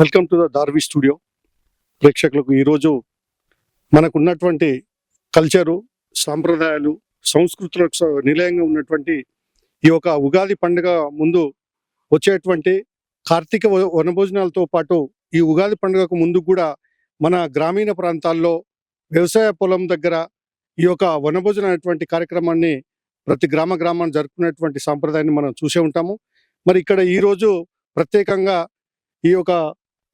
Welcome to the Darvi studio. ప్రేక్షకులకు ఈరోజు మనకున్నటువంటి కల్చరు సాంప్రదాయాలు సంస్కృతులకు నిలయంగా ఉన్నటువంటి ఈ యొక్క ఉగాది పండుగ ముందు వచ్చేటువంటి కార్తీక వ- వనభోజనాలతో పాటు ఈ ఉగాది పండుగకు ముందు కూడా మన గ్రామీణ ప్రాంతాల్లో వ్యవసాయ పొలం దగ్గర ఈ యొక్క వనభోజనం అనేటువంటి కార్యక్రమాన్ని ప్రతి గ్రామ గ్రామాన్ని జరుపుకునేటువంటి సాంప్రదాయాన్ని మనం చూసే ఉంటాము. మరి ఇక్కడ ఈరోజు ప్రత్యేకంగా ఈ యొక్క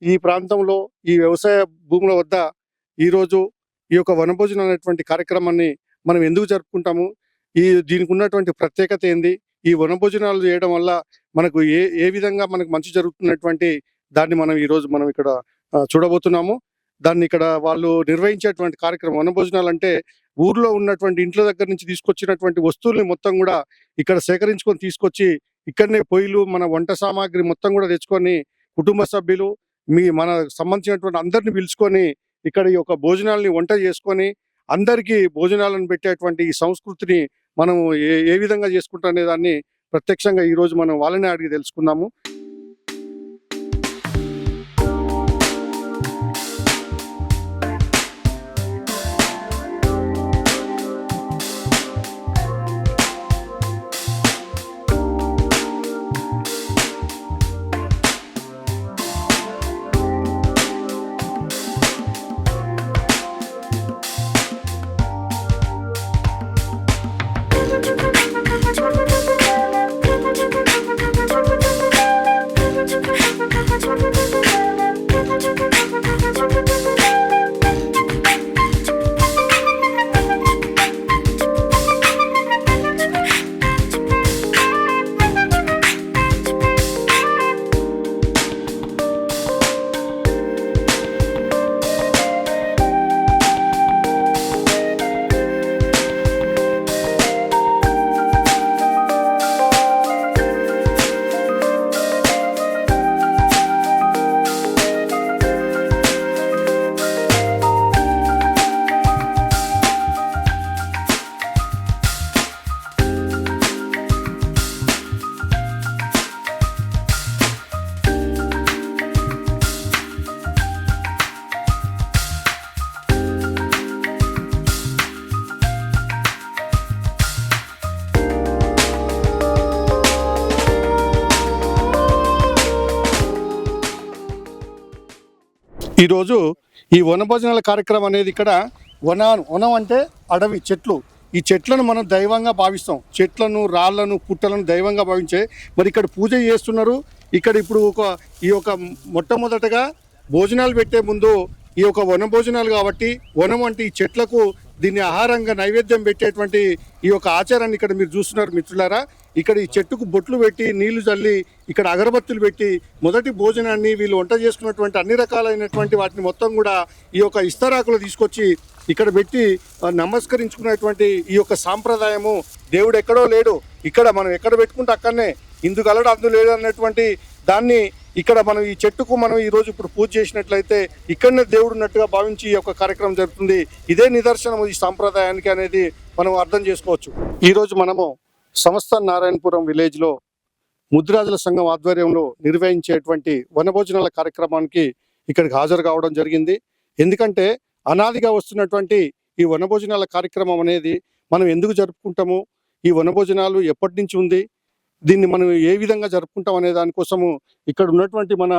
ఈ ప్రాంతంలో ఈ వ్యవసాయ భూముల వద్ద ఈరోజు ఈ యొక్క వనభోజనం అనేటువంటి కార్యక్రమాన్ని మనం ఎందుకు జరుపుకుంటాము? ఈ దీనికి ఉన్నటువంటి ప్రత్యేకత ఏంది? ఈ వనభోజనాలు చేయడం వల్ల మనకు ఏ ఏ విధంగా మనకు మంచి జరుగుతున్నటువంటి దాన్ని మనం ఈరోజు మనం ఇక్కడ చూడబోతున్నాము. దాన్ని ఇక్కడ వాళ్ళు నిర్వహించేటువంటి కార్యక్రమం వనభోజనాలు అంటే ఊర్లో ఉన్నటువంటి ఇంట్ల దగ్గర నుంచి తీసుకొచ్చినటువంటి వస్తువుల్ని మొత్తం కూడా ఇక్కడ సేకరించుకొని తీసుకొచ్చి ఇక్కడనే పొయ్యిలు మన వంట సామాగ్రి మొత్తం కూడా తెచ్చుకొని కుటుంబ సభ్యులు మీ మన సంబంధించినటువంటి అందరిని పిలుచుకొని ఇక్కడ ఈ యొక్క భోజనాలని వంట చేసుకొని అందరికీ భోజనాలను పెట్టేటువంటి ఈ సంస్కృతిని మనం ఏ ఏ విధంగా చేసుకుంటాం అనే దాన్ని ప్రత్యక్షంగా ఈరోజు మనం వాళ్ళనే అడిగి తెలుసుకుందాము. ఈరోజు ఈ వనభోజనాల కార్యక్రమం అనేది ఇక్కడ వన వనం అంటే అడవి చెట్లు. ఈ చెట్లను మనం దైవంగా భావిస్తాం. చెట్లను రాళ్ళను పుట్టలను దైవంగా భావించే. మరి ఇక్కడ పూజ చేస్తున్నారు. ఇక్కడ ఇప్పుడు ఒక ఈ యొక్క మొట్టమొదటగా భోజనాలు పెట్టే ముందు ఈ యొక్క వన భోజనాలు కాబట్టి వనం అంటే ఈ చెట్లకు దీన్ని ఆహారంగా నైవేద్యం పెట్టేటువంటి ఈ యొక్క ఆచారాన్ని ఇక్కడ మీరు చూస్తున్నారు మిత్రులారా. ఇక్కడ ఈ చెట్టుకు బొట్లు పెట్టి నీళ్ళు చల్లి ఇక్కడ అగరబత్తులు పెట్టి మొదటి భోజనాన్ని వీళ్ళు వంట చేసుకున్నటువంటి అన్ని రకాలైనటువంటి వాటిని మొత్తం కూడా ఈ యొక్క ఇస్తరాకులు తీసుకొచ్చి ఇక్కడ పెట్టి నమస్కరించుకున్నటువంటి ఈ యొక్క సాంప్రదాయము. దేవుడు ఎక్కడో లేడు. ఇక్కడ మనం ఎక్కడ పెట్టుకుంటే అక్కడనే. ఇందు కలడు అందు లేడు అన్నటువంటి దాన్ని ఇక్కడ మనం ఈ చెట్టుకు మనం ఈరోజు ఇప్పుడు పూజ చేసినట్లయితే ఇక్కడనే దేవుడు ఉన్నట్టుగా భావించి ఈ యొక్క కార్యక్రమం జరుగుతుంది. ఇదే నిదర్శనం ఈ సాంప్రదాయానికి అనేది మనం అర్థం చేసుకోవచ్చు. ఈరోజు మనము సంస్థ నారాయణపురం విలేజ్లో ముద్రాజుల సంఘం ఆధ్వర్యంలో నిర్వహించేటువంటి వనభోజనాల కార్యక్రమానికి ఇక్కడికి హాజరు కావడం జరిగింది. ఎందుకంటే అనాదిగా వస్తున్నటువంటి ఈ వనభోజనాల కార్యక్రమం అనేది మనం ఎందుకు జరుపుకుంటాము? ఈ వనభోజనాలు ఎప్పటి నుంచి ఉంది? దీన్ని మనం ఏ విధంగా జరుపుకుంటాం అనే దానికోసము ఇక్కడ ఉన్నటువంటి మన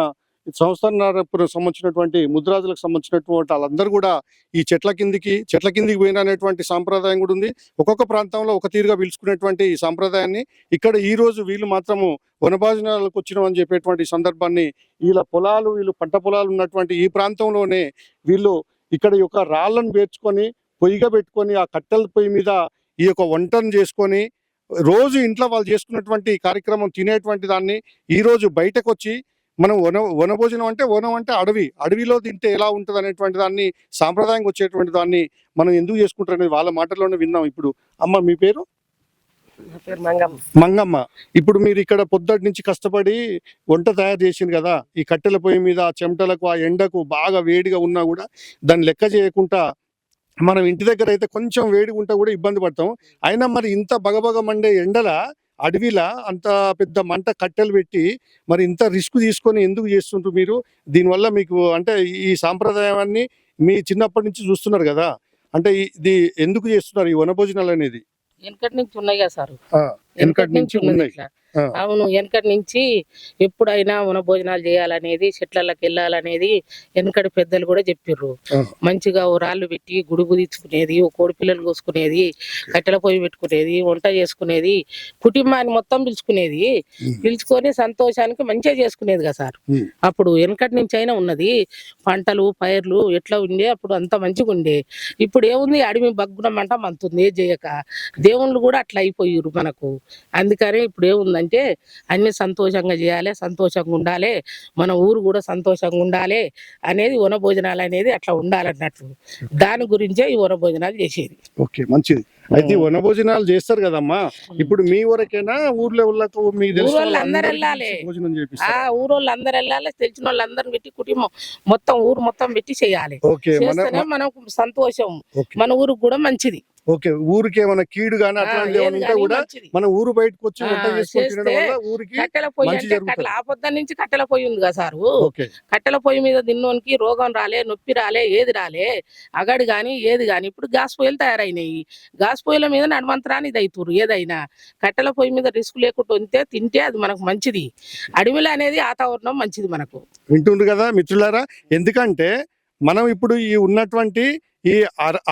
సంస్థానాపురం సంబంధించినటువంటి ముద్రాజులకు సంబంధించినటువంటి వాళ్ళందరూ కూడా ఈ చెట్ల కిందికి చెట్ల కిందికి పోయిన అనేటువంటి సాంప్రదాయం కూడా ఉంది. ఒక్కొక్క ప్రాంతంలో ఒక తీరుగా పిలుచుకునేటువంటి ఈ సాంప్రదాయాన్ని ఇక్కడ ఈ రోజు వీళ్ళు మాత్రము వనభోజనాలకు వచ్చినామని చెప్పేటువంటి సందర్భాన్ని వీళ్ళ పొలాలు వీళ్ళు పంట పొలాలు ఉన్నటువంటి ఈ ప్రాంతంలోనే వీళ్ళు ఇక్కడ యొక్క రాళ్ళను పేర్చుకొని పొయ్యిగా పెట్టుకొని ఆ కట్టెల పొయ్యి మీద ఈ యొక్క వంటను చేసుకొని రోజు ఇంట్లో వాళ్ళు చేసుకున్నటువంటి కార్యక్రమం తినేటువంటి దాన్ని ఈరోజు బయటకు వచ్చి మనం వన వనభోజనం అంటే వనం అంటే అడవి. అడవిలో తింటే ఎలా ఉంటుంది అనేటువంటి దాన్ని సాంప్రదాయంగా వచ్చేటువంటి దాన్ని మనం ఎందుకు చేసుకుంటారు అనేది వాళ్ళ మాటల్లోనే విన్నాం ఇప్పుడు. అమ్మ మీ పేరు? మంగమ్మ. ఇప్పుడు మీరు ఇక్కడ పొద్దుటి నుంచి కష్టపడి వంట తయారు చేసింది కదా ఈ కట్టెల పొయ్యి మీద ఆ చెమటలకు ఆ ఎండకు బాగా వేడిగా ఉన్నా కూడా దాన్ని లెక్క చేయకుండా మనం ఇంటి దగ్గర అయితే కొంచెం వేడిగా ఉంటే కూడా ఇబ్బంది పడతాం. అయినా మరి ఇంత బగబగ మండే ఎండల అడవిలా అంత పెద్ద మంట కట్టెలు పెట్టి మరి ఇంత రిస్క్ తీసుకొని ఎందుకు చేస్తుంటారు మీరు? దీనివల్ల మీకు అంటే ఈ సాంప్రదాయాన్ని మీ చిన్నప్పటి నుంచి చూస్తున్నారు కదా. అంటే ఇది ఎందుకు చేస్తున్నారు ఈ వనభోజనాలు అనేది? వెనకటి నుంచి ఉన్నాయి కదా సార్. వెనకటి నుంచి ఉన్నాయి. అవును వెనకటి నుంచి ఎప్పుడైనా వన భోజనాలు చేయాలనేది చెట్లకి వెళ్ళాలనేది వెనకటి పెద్దలు కూడా చెప్పిర్రు. మంచిగా ఓ రాళ్ళు పెట్టి గుడుగు తీర్చుకునేది ఓ కోడి పిల్లలు కోసుకునేది కట్టెల పొయ్యి పెట్టుకునేది వంట చేసుకునేది కుటుంబాన్ని మొత్తం పిలుచుకునేది. పిలుచుకొని సంతోషానికి మంచిగా చేసుకునేది కదా సార్. అప్పుడు వెనకటి నుంచి అయినా ఉన్నది. పంటలు పైర్లు ఎట్లా ఉండే అప్పుడు అంత మంచిగా ఉండే. ఇప్పుడు ఏముంది? అడవి బగ్గున మంట మంతుంది ఏ చేయక దేవుళ్ళు కూడా అట్లా అయిపోయారు మనకు. అందుకని ఇప్పుడు ఏముందంటే అన్ని సంతోషంగా చేయాలి సంతోషంగా ఉండాలి మన ఊరు కూడా సంతోషంగా ఉండాలి అనేది వన భోజనాలు అనేది అట్లా ఉండాలన్నట్లు దాని గురించే ఈ వన భోజనాలు చేసేది. ఓకే మంచిది. అయితే వనభోజనాలు చేస్తారు కదమ్మా? ఇప్పుడు మీ వరకేనా ఊర్లో వాళ్ళకు మీకు తెలిసిన ఊరోళ్ళు అందరూ వాళ్ళందరికీ వెళ్ళాలి. ఆ ఊరోళ్ళు అందరు వెళ్ళాలి తెలిసిన వాళ్ళందరిని పెట్టి కుటుంబం మొత్తం ఊరు మొత్తం పెట్టి చేయాలి. చేస్తేనే మనకు సంతోషం. మన ఊరికి కూడా మంచిది. ఓకే ఊరికి ఏమైనా కీడు గానీ ఏమైనా ఏది ఉంటే కూడా. మన ఊరు బయటకు వచ్చి వంట చేసుకొని తినడం చేస్తే వల్ల ఊరికి కట్టెల పొయ్యి మంచి అంటే జరుగుతుంది. కట్టెల ఆపొద్ద నుంచి కట్టెల పొయ్యి ఉంది కదా సారు. కట్టెల పొయ్యి మీద తిన్నోనికి రోగం రాలే నొప్పి రాలే ఏది రాలే అగడి గాని ఏది గాని ఇప్పుడు గ్యాస్ పొయ్యిలు తయారైనాయి. గ్యాస్ పొయ్యిల మీద నడమంతరాని ఇది అవుతురు ఏదైనా. కట్టెల పొయ్యి మీద రిస్క్ లేకుండా ఉంటే తింటే అది మనకు మంచిది. అడవిలో అనేది వాతావరణం మంచిది మనకు. వింటుండ్రు కదా మిత్రులారా? ఎందుకంటే మనం ఇప్పుడు ఈ ఉన్నటువంటి ఈ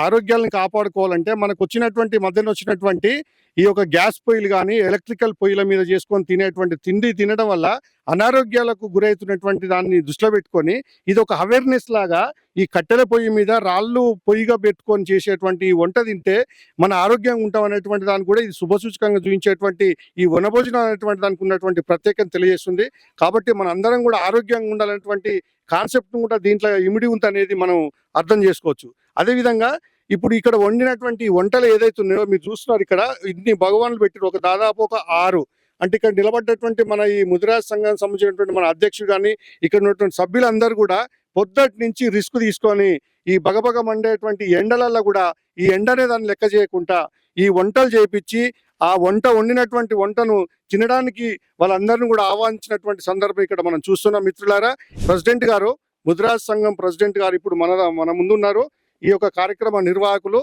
ఆరోగ్యాలను కాపాడుకోవాలంటే మనకు వచ్చినటువంటి మధ్యన వచ్చినటువంటి ఈ యొక్క గ్యాస్ పొయ్యిలు కానీ ఎలక్ట్రికల్ పొయ్యిల మీద చేసుకొని తినేటువంటి తిండి తినడం వల్ల అనారోగ్యాలకు గురవుతున్నటువంటి దాన్ని దృష్టిలో పెట్టుకొని ఇది ఒక అవేర్నెస్ లాగా ఈ కట్టెల పొయ్యి మీద రాళ్ళు పొయ్యిగా పెట్టుకొని చేసేటువంటి వంట తింటే మన ఆరోగ్యంగా ఉంటాం అనేటువంటి దాన్ని కూడా ఇది శుభసూచకంగా చూపించేటువంటి ఈ వనభోజనం అనేటువంటి దానికి ఉన్నటువంటి ప్రత్యేకత తెలియజేస్తుంది. కాబట్టి మన అందరం కూడా ఆరోగ్యంగా ఉండాలనేటువంటి కాన్సెప్ట్ కూడా దీంట్లో ఇమిడి ఉంది అనేది మనం అర్థం చేసుకోవచ్చు. అదేవిధంగా ఇప్పుడు ఇక్కడ వండినటువంటి వంటలు ఏదైతే ఉన్నాయో మీరు చూస్తున్నారు ఇక్కడ ఇన్ని భగవాన్లు పెట్టారు ఒక దాదాపు ఒక ఆరు. అంటే ఇక్కడ నిలబడ్డటువంటి మన ఈ ముదిరాజ్ సంఘానికి సంబంధించినటువంటి మన అధ్యక్షుడు కానీ ఇక్కడ ఉన్నటువంటి సభ్యులందరూ కూడా పొద్దటి నుంచి రిస్క్ తీసుకొని ఈ బగబగ మండేటువంటి ఎండలల్లో కూడా ఈ ఎండనే దాన్ని లెక్క చేయకుండా ఈ వంటలు చేపించి ఆ వంట వండినటువంటి వంటను తినడానికి వాళ్ళందరినీ కూడా ఆహ్వానించినటువంటి సందర్భం ఇక్కడ మనం చూస్తున్నాం. మిత్రులారా ప్రెసిడెంట్ గారు ముద్రాజ్ సంఘం ప్రెసిడెంట్ గారు ఇప్పుడు మన మన ముందున్నారు. ఈ యొక్క కార్యక్రమ నిర్వాహకులు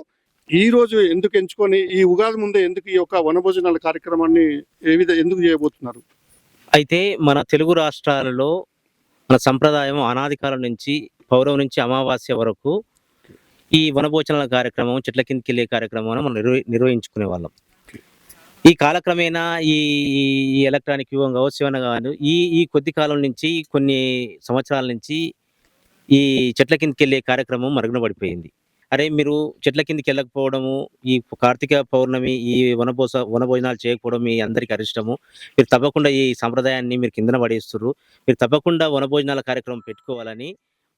ఈ రోజు ఎందుకు ఎంచుకొని ఈ ఉగాది ముందే ఎందుకు ఈ యొక్క వనభోజనాల కార్యక్రమాన్ని ఏ విధ ఎందుకు చేయబోతున్నారు? అయితే మన తెలుగు రాష్ట్రాలలో మన సంప్రదాయం అనాది కాలం నుంచి పౌర్ణమి నుంచి అమావాస్య వరకు ఈ వనభోజనాల కార్యక్రమం చెట్ల కిందకి వెళ్ళే కార్యక్రమం మనం నిర్వ నిర్వహించుకునే వాళ్ళం. ఈ కాలక్రమేణా ఈ ఈ ఎలక్ట్రానిక్ యుగం కావచ్చు ఏమైనా కాదు ఈ ఈ కొద్ది కాలం నుంచి కొన్ని సంవత్సరాల నుంచి ఈ చెట్ల కిందకి వెళ్ళే కార్యక్రమం మరుగున పడిపోయింది. అరే మీరు చెట్ల కిందకి వెళ్ళకపోవడము ఈ కార్తీక పౌర్ణమి ఈ వనభోజ వనభోజనాలు చేయకపోవడం మీ అందరికీ అరిష్టము. మీరు తప్పకుండా ఈ సంప్రదాయాన్ని మీరు కిందన పడేస్తున్నారు మీరు తప్పకుండా వనభోజనాల కార్యక్రమం పెట్టుకోవాలని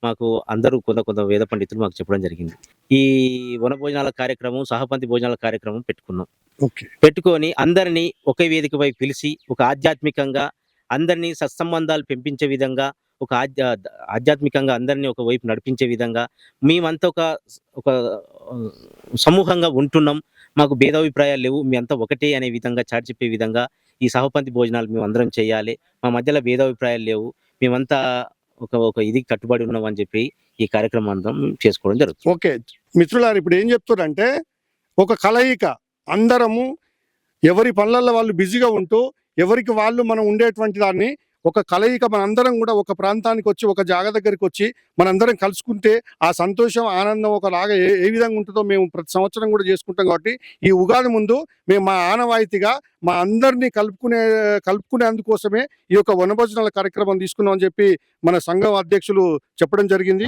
మాకు అందరూ కొంత కొంత వేద పండితులు మాకు చెప్పడం జరిగింది. ఈ వనభోజనాల కార్యక్రమం సహపంతి భోజనాల కార్యక్రమం పెట్టుకున్నాం. ఓకే. పెట్టుకొని అందరినీ ఒకే వేదికపై పిలిచి ఒక ఆధ్యాత్మికంగా అందరినీ సత్సంబంధాలు పెంపించే విధంగా ఒక ఆధ్యా ఆధ్యాత్మికంగా అందరినీ ఒక వైపు నడిపించే విధంగా మేమంతా ఒక ఒక సమూహంగా ఉంటున్నాం. మాకు భేదాభిప్రాయాలు లేవు. మీ అంతా ఒకటే అనే విధంగా చాటి చెప్పే విధంగా ఈ సహపంతి భోజనాలు మేము అందరం చేయాలి. మా మధ్యలో భేదాభిప్రాయాలు లేవు. మేమంతా ఒక ఒక ఇది కట్టుబడి ఉన్నాం అని చెప్పి ఈ కార్యక్రమం అందరం చేసుకోవడం జరుగుతుంది. ఓకే. మిత్రులారు ఇప్పుడు ఏం చెప్తారంటే ఒక కలయిక అందరము ఎవరి పనులలో వాళ్ళు బిజీగా ఉంటూ ఎవరికి వాళ్ళు మనం ఉండేటువంటి దాన్ని ఒక కలయిక మనందరం కూడా ఒక ప్రాంతానికి వచ్చి ఒక జాగ దగ్గరికి వచ్చి మనందరం కలుసుకుంటే ఆ సంతోషం ఆనందం ఒకలాగా ఏ ఏ విధంగా ఉంటుందో మేము ప్రతి సంవత్సరం కూడా చేసుకుంటాం కాబట్టి ఈ ఉగాది ముందు మేము మా ఆనవాయితీగా మా అందరినీ కలుపుకునే కలుపుకునేందుకోసమే ఈ యొక్క వనభోజనాల కార్యక్రమం తీసుకున్నామని చెప్పి మన సంఘం అధ్యక్షులు చెప్పడం జరిగింది.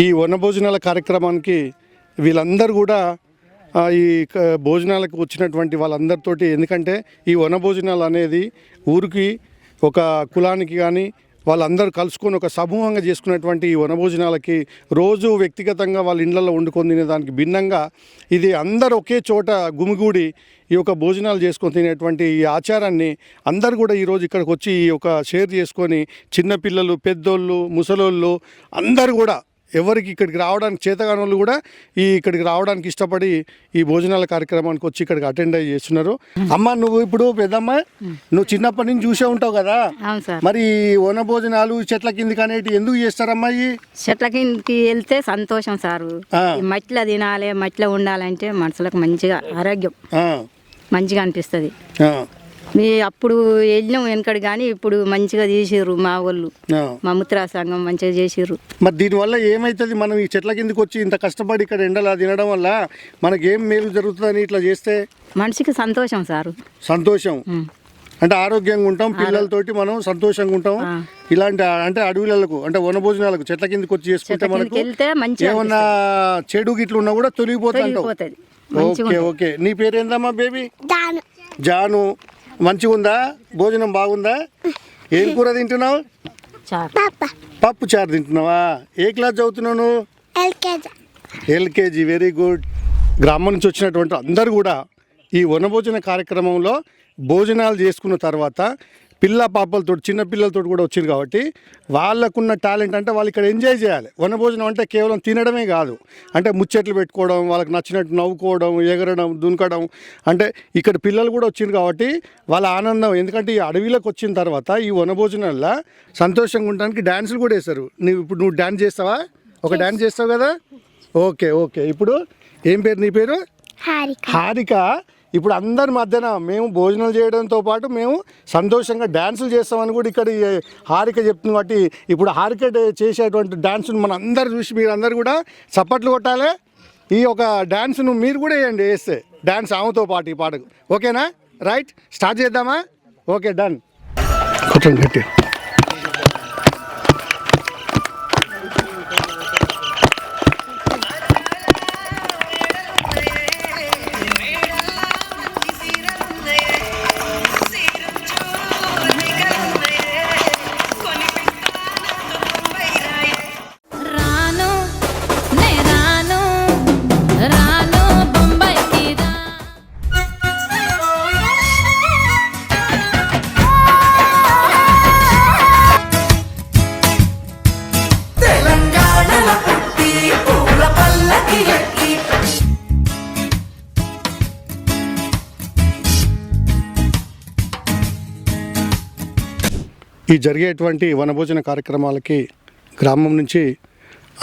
ఈ వనభోజనాల కార్యక్రమానికి వీళ్ళందరూ కూడా ఈ క- భోజనాలకు వచ్చినటువంటి వాళ్ళందరితోటి ఎందుకంటే ఈ వనభోజనాలు అనేది ఊరికి ఒక కులానికి కానీ వాళ్ళందరూ కలుసుకొని ఒక సమూహంగా చేసుకునేటువంటి ఈ వనభోజనాలకి రోజు వ్యక్తిగతంగా వాళ్ళ ఇండ్లలో వండుకొని తినేదానికి భిన్నంగా ఇది అందరు ఒకే చోట గుమిగూడి ఈ యొక్క భోజనాలు చేసుకొని తినేటువంటి ఈ ఆచారాన్ని అందరు కూడా ఈరోజు ఇక్కడికి వచ్చి ఈ యొక్క షేర్ చేసుకొని చిన్నపిల్లలు పెద్దోళ్ళు ముసలోళ్ళు అందరూ కూడా ఎవరికి ఇక్కడికి రావడానికి చేతగాని వాళ్ళు కూడా ఈ ఇక్కడికి రావడానికి ఇష్టపడి ఈ భోజనాల కార్యక్రమానికి వచ్చి ఇక్కడికి అటెండ్ అయ్యి చేస్తున్నారు. అమ్మ నువ్వు ఇప్పుడు పెద్దమ్మ నువ్వు చిన్నప్పటి నుంచి చూసే ఉంటావు కదా? మరి వన భోజనాలు చెట్ల కిందికి అనేటి ఎందుకు చేస్తారమ్మా ఈ చెట్ల కిందకి వెళ్తే సంతోషం సారు. మట్టిలో తినాలి మట్టిలో ఉండాలంటే మనసులకు మంచిగా ఆరోగ్యం మంచిగా అనిపిస్తుంది. మీ అప్పుడు వెళ్ళినాం వెనకడు కానీ ఇప్పుడు మంచిగా చేసిర్రు మా వాళ్ళు. మా ముత్రా సంఘం మంచిగా చేసిర్రు. మరి దీనివల్ల ఏమవుతుంది మనం ఈ చెట్ల కిందకి వచ్చి ఇంత కష్టపడి ఇక్కడ ఎండలా తినడం వల్ల మనకి ఏం మేలు జరుగుతుందని ఇట్లా చేస్తే? మనిషికి సంతోషం సారు. సంతోషం. అంటే ఆరోగ్యంగా ఉంటాం పిల్లలతోటి మనం సంతోషంగా ఉంటాం. ఇలాంటి అంటే అడవులకు అంటే వనభోజనాలకు చెట్ల కిందకి వచ్చి చేసుకుంటే మనకు వెళ్తే మంచిగా ఏమన్నా చెడు గిట్లు ఉన్నా కూడా తొలగిపోతా అంటావు తొలగిపోతుంది. మంచిగా ఓకే ఓకే. నీ పేరు ఏందమ్మా బేబీ జాను. మంచిగా ఉందా భోజనం బాగుందా? ఏం కూర తింటున్నావు? చారు. పప్పు చారు తింటున్నావా? ఏ క్లాస్ చదువుతున్నావు నువ్వు? LKG very good. గ్రామం నుంచి వచ్చినటువంటి అందరూ కూడా ఈ వనభోజన కార్యక్రమంలో భోజనాలు చేసుకున్న తర్వాత పిల్ల పాపలతో చిన్న పిల్లలతో కూడా వచ్చింది కాబట్టి వాళ్ళకున్న టాలెంట్ అంటే వాళ్ళు ఇక్కడ ఎంజాయ్ చేయాలి. వనభోజనం అంటే కేవలం తినడమే కాదు. అంటే ముచ్చట్లు పెట్టుకోవడం వాళ్ళకి నచ్చినట్టు నవ్వుకోవడం ఎగరడం దునకడం అంటే ఇక్కడ పిల్లలు కూడా వచ్చింది కాబట్టి వాళ్ళ ఆనందం. ఎందుకంటే ఈ అడవిలోకి వచ్చిన తర్వాత ఈ వనభోజనాల్లో సంతోషంగా ఉండడానికి డ్యాన్సులు కూడా వేస్తారు. నువ్వు ఇప్పుడు నువ్వు డ్యాన్స్ చేస్తావా? ఒక డ్యాన్స్ చేస్తావు కదా? Okay okay. ఇప్పుడు ఏం పేరు నీ పేరు? హారిక. హారిక. ఇప్పుడు అందరి మధ్యన మేము భోజనాలు చేయడంతో పాటు మేము సంతోషంగా డ్యాన్సులు చేస్తామని కూడా ఇక్కడ హారిక చెప్తుంది కాబట్టి ఇప్పుడు హారిక చేసేటువంటి డ్యాన్స్ను మన అందరు చూసి మీరు అందరు కూడా చప్పట్లు కొట్టాలి. ఈ ఒక డ్యాన్స్ను మీరు కూడా వేయండి వేస్తే డ్యాన్స్ ఆమెతో పాటు ఈ పాటకు. ఓకేనా? రైట్? స్టార్ట్ చేద్దామా? Okay done. కొట్టండి. ఈ జరిగేటువంటి వనభోజన కార్యక్రమాలకి గ్రామం నుంచి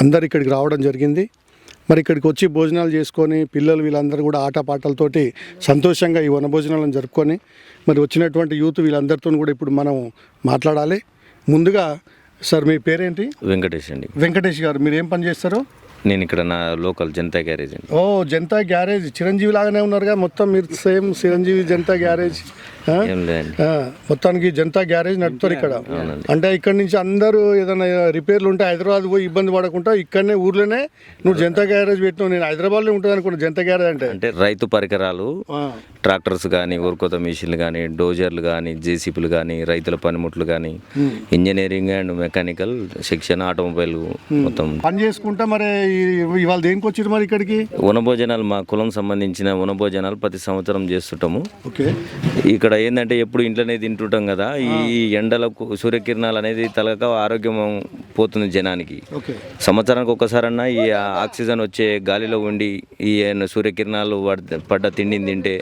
అందరు ఇక్కడికి రావడం జరిగింది. మరి ఇక్కడికి వచ్చి భోజనాలు చేసుకొని పిల్లలు వీళ్ళందరూ కూడా ఆటపాటలతోటి సంతోషంగా ఈ వనభోజనాలను జరుపుకొని మరి వచ్చినటువంటి యూత్ వీళ్ళందరితో కూడా ఇప్పుడు మనం మాట్లాడాలి. ముందుగా సార్ మీ పేరేంటి? వెంకటేష్ అండి. వెంకటేష్ గారు మీరు ఏం పని చేస్తారు? నేను ఇక్కడ నా లోకల్ జనతా గ్యారేజ్ అండి. ఓ జనతా గ్యారేజ్. చిరంజీవి లాగానే ఉన్నారుగా మొత్తం మీరు సేమ్ చిరంజీవి జనతా గ్యారేజ్. మొత్తానికి జనతా గ్యారేజ్ నడుపుతారు ఇక్కడ. అంటే ఇక్కడ నుంచి అందరూ ఏదైనా రిపేర్లు ఉంటే హైదరాబాద్ పోయి ఇబ్బంది పడకుండా ఇక్కడనే ఊర్లోనే నువ్వు జనతా గ్యారేజ్ పెట్టినావు నేను హైదరాబాద్లో ఉంటుంది అనుకున్నా జనతా గ్యారేజ్ అంటే. అంటే రైతు పరికరాలు ట్రాక్టర్స్ కానీ ఉరుకోత మిషన్లు కానీ డోజర్లు కానీ జేసీపీలు కానీ రైతుల పనిముట్లు కానీ engineering and mechanical section automobile మొత్తం. పని చేసుకుంటా మరి ఇవాళ దేనికి వచ్చారు మరి ఇక్కడికి? వనభోజనాలు మా కులం సంబంధించిన వనభోజనాలు ప్రతి సంవత్సరం చేస్తుంటాము. ఓకే. ఇక్కడ ఏంటంటే ఎప్పుడు ఇంట్లోనే తింటుంటాం కదా. ఈ ఎండలకు సూర్యకిరణాలు అనేది తలక ఆరోగ్యం పోతుంది జనానికి. సంవత్సరానికి ఒక్కసారన్నా ఈ ఆక్సిజన్ వచ్చే గాలిలో ఉండి ఈ సూర్యకిరణాలు పడ్- పడ్డ తిండిని తింటే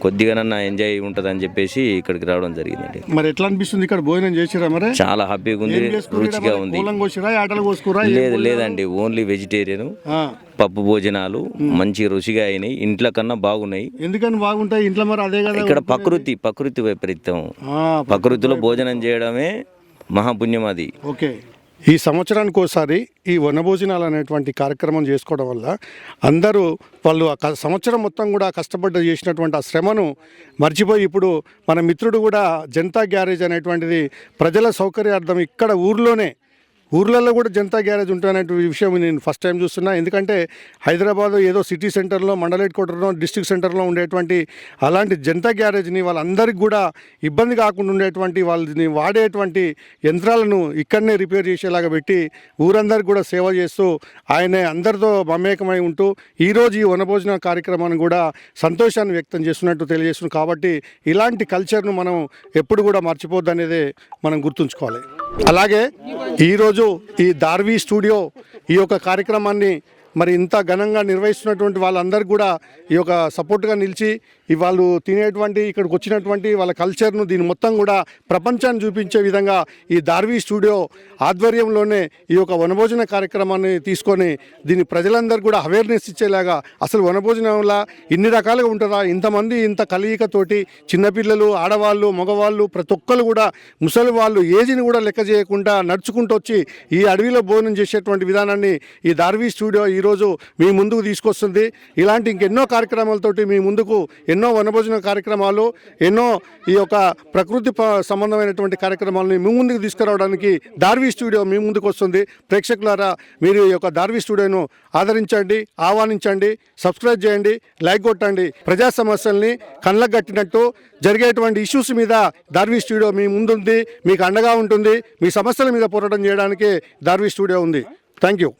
కొద్దిగానన్నా ఎంజాయ్ ఉంటుంది అని చెప్పేసి ఇక్కడికి రావడం జరిగిందండి. మరి ఎట్లా అనిపిస్తుంది ఇక్కడ భోజనం చేసిరా మరి? చాలా హ్యాపీగా ఉంది రుచిగా? ఉంది. లేదు లేదండి ఓన్లీ వెజిటేరియన్ పప్పు భోజనాలు మంచి రుచిగా అయినాయి ఇంట్లో కన్నా బాగున్నాయి. ఎందుకని బాగుంటాయి ఇంట్లో మరి అదే కదా ఇక్కడ ప్రకృతి ప్రకృతి వైపరీత్యం ఆ, ప్రకృతిలో భోజనం చేయడమే మహాపుణ్యం అది. ఓకే. ఈ సంవత్సరానికి ఒకసారి ఈ వనభోజనాలు అనేటువంటి కార్యక్రమం చేసుకోవడం వల్ల అందరూ వాళ్ళు ఆ సంవత్సరం మొత్తం కూడా కష్టపడ్డ చేసినటువంటి ఆ శ్రమను మర్చిపోయి ఇప్పుడు మన మిత్రుడు కూడా జనతా గ్యారేజ్ అనేటువంటిది ప్రజల సౌకర్యార్థం ఇక్కడ ఊర్లోనే ఊర్లలో కూడా జనతా గ్యారేజ్ ఉంటుందనే విషయం నేను ఫస్ట్ టైం చూస్తున్నా. ఎందుకంటే హైదరాబాద్ ఏదో సిటీ సెంటర్లో మండల హెడ్ క్వార్టర్లో డిస్ట్రిక్ట్ సెంటర్లో ఉండేటువంటి అలాంటి జనతా గ్యారేజ్ని వాళ్ళందరికీ కూడా ఇబ్బంది కాకుండా ఉండేటువంటి వాళ్ళని వాడేటువంటి యంత్రాలను ఇక్కడనే రిపేర్ చేసేలాగా పెట్టి ఊరందరికి కూడా సేవ చేస్తూ ఆయనే అందరితో మమేకమై ఉంటూ ఈరోజు ఈ వనభోజన కార్యక్రమాన్ని కూడా సంతోషాన్ని వ్యక్తం చేస్తున్నట్టు తెలియజేస్తున్నాం. కాబట్టి ఇలాంటి కల్చర్ను మనం ఎప్పుడు కూడా మర్చిపోద్దు అనేది మనం గుర్తుంచుకోవాలి. అలాగే ఈరోజు ఈ దార్వీ స్టూడియో ఈ యొక్క కార్యక్రమాన్ని మరి ఇంత ఘనంగా నిర్వహిస్తున్నటువంటి వాళ్ళందరికీ కూడా ఈ యొక్క సపోర్ట్గా నిలిచి వాళ్ళు తినేటువంటి ఇక్కడికి వచ్చినటువంటి వాళ్ళ కల్చర్ను దీని మొత్తం కూడా ప్రపంచాన్ని చూపించే విధంగా ఈ దార్వీ స్టూడియో ఆధ్వర్యంలోనే ఈ యొక్క వనభోజన కార్యక్రమాన్ని తీసుకొని దీని ప్రజలందరూ కూడా అవేర్నెస్ ఇచ్చేలాగా అసలు వనభోజనంలా ఇన్ని రకాలుగా ఉంటుందా ఇంతమంది ఇంత కలయికతోటి చిన్నపిల్లలు ఆడవాళ్ళు మగవాళ్ళు ప్రతి ఒక్కరు కూడా ముసలి వాళ్ళు ఏజ్ని కూడా లెక్క చేయకుండా నడుచుకుంటూ వచ్చి ఈ అడవిలో భోజనం చేసేటువంటి విధానాన్ని ఈ దార్వీ స్టూడియో ఈరోజు మీ ముందుకు తీసుకొస్తుంది. ఇలాంటి ఇంకెన్నో కార్యక్రమాలతోటి మీ ముందుకు ఎన్నో వనభోజన కార్యక్రమాలు ఎన్నో ఈ యొక్క ప్రకృతి ప- సంబంధమైనటువంటి కార్యక్రమాలని మీ ముందుకు తీసుకురావడానికి దార్వీ స్టూడియో మీ ముందుకు వస్తుంది. ప్రేక్షకులారా మీరు ఈ యొక్క దార్వీ స్టూడియోను ఆదరించండి ఆహ్వానించండి సబ్స్క్రైబ్ చేయండి లైక్ కొట్టండి. ప్రజా సమస్యల్ని కళ్ళకు కట్టినట్టు జరిగేటువంటి ఇష్యూస్ మీద దార్వీ స్టూడియో మీ ముందుంది మీకు అండగా ఉంటుంది మీ సమస్యల మీద పోరాటం చేయడానికి దార్వీ స్టూడియో ఉంది. Thank you.